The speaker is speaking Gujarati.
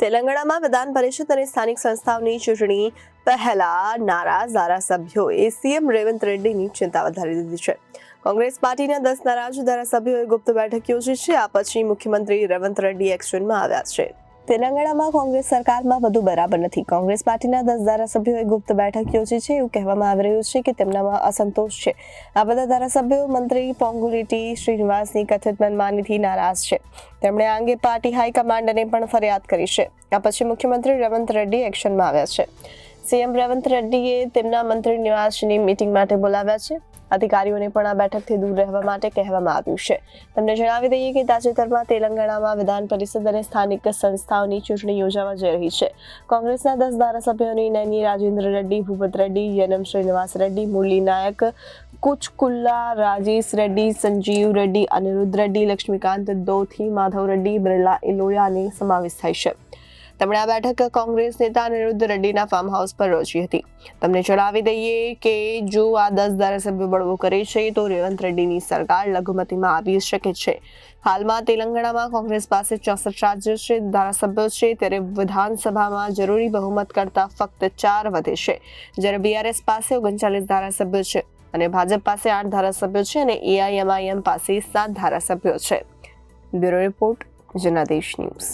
તેલંગાણામાં વિધાન પરિષદ અને સ્થાનિક સંસ્થાઓની ચૂંટણી પહેલા નારાજ ધારાસભ્યોએ સીએમ રેવંત રેડ્ડીની ચિંતા વધારી દીધી છે. કોંગ્રેસ પાર્ટીના દસ નારાજ ધારાસભ્યોએ ગુપ્ત બેઠક યોજી છે, આ પછી મુખ્યમંત્રી રેવંત રેડ્ડી એક્શનમાં આવ્યા છે. તેલંગાણામાં કોંગ્રેસ સરકારમાં બધું બરાબર નથી. કોંગ્રેસ પાર્ટીના દસ ધારાસભ્યોએ ગુપ્ત બેઠક યોજી છે એવું કહેવામાં આવી રહ્યું છે કે તેમનામાં અસંતોષ છે. આ બધા ધારાસભ્યો મંત્રી પોંગુલેટી, શ્રીનિવાસની કથિત મનમાનીથી નારાજ છે. તેમણે આ અંગે પાર્ટી હાઈકમાન્ડને પણ ફરિયાદ કરી છે. આ પછી મુખ્યમંત્રી રેવંત રેડ્ડી એક્શનમાં આવ્યા છે. સીએમ રેવંત રેડ્ડીએ તેમના મંત્રી નિવાસની મીટિંગ માટે બોલાવ્યા છે. અધિકારીઓને પણ આ બેઠકથી દૂર રહેવા માટે કહેવામાં આવ્યું છે. તમને જણાવી દઈએ કે તાજેતરમાં તેલંગાણામાં વિધાન પરિષદ અને સ્થાનિક સંસ્થાઓની ચૂંટણી યોજાવા જઈ રહી છે. કોંગ્રેસના દસ ધારાસભ્યોની નૈની રાજેન્દ્ર રેડ્ડી, ભૂપત રેડ્ડી યનમ શ્રીનિવાસ રેડ્ડી, મુરલી નાયક, કુચકુલ્લા, રાજેશ રેડ્ડી, સંજીવ રેડ્ડી, અનિરુદ્ધ રેડ્ડી, લક્ષ્મીકાંત દોથી, માધવ રેડ્ડી, બિરલા ઇલોયાને સમાવેશ થાય છે. તેમણે આ બેઠક કોંગ્રેસ નેતા અનિરુદ્ધ રેડ્ડીના ફાર્મ હાઉસ પર યોજી હતી. તમને જણાવી દઈએ કે જો આ દસ ધારાસભ્યો બળવો કરે છે, તો રેવંત રેડ્ડીની સરકાર લઘુમતીમાં આવી શકે છે. હાલમાં તેલંગાણામાં કોંગ્રેસ પાસે ચોસઠ રાજ્યો છે, ધારાસભ્યો છે, ત્યારે વિધાનસભામાં જરૂરી બહુમત કરતા ફક્ત ચાર વધે છે. જ્યારે બીઆરએસ પાસે ઓગણચાલીસ ધારાસભ્યો છે અને ભાજપ પાસે આઠ ધારાસભ્યો છે અને એઆઈએમઆઈએમ પાસે સાત ધારાસભ્યો છે. Bureau report Janadesh news.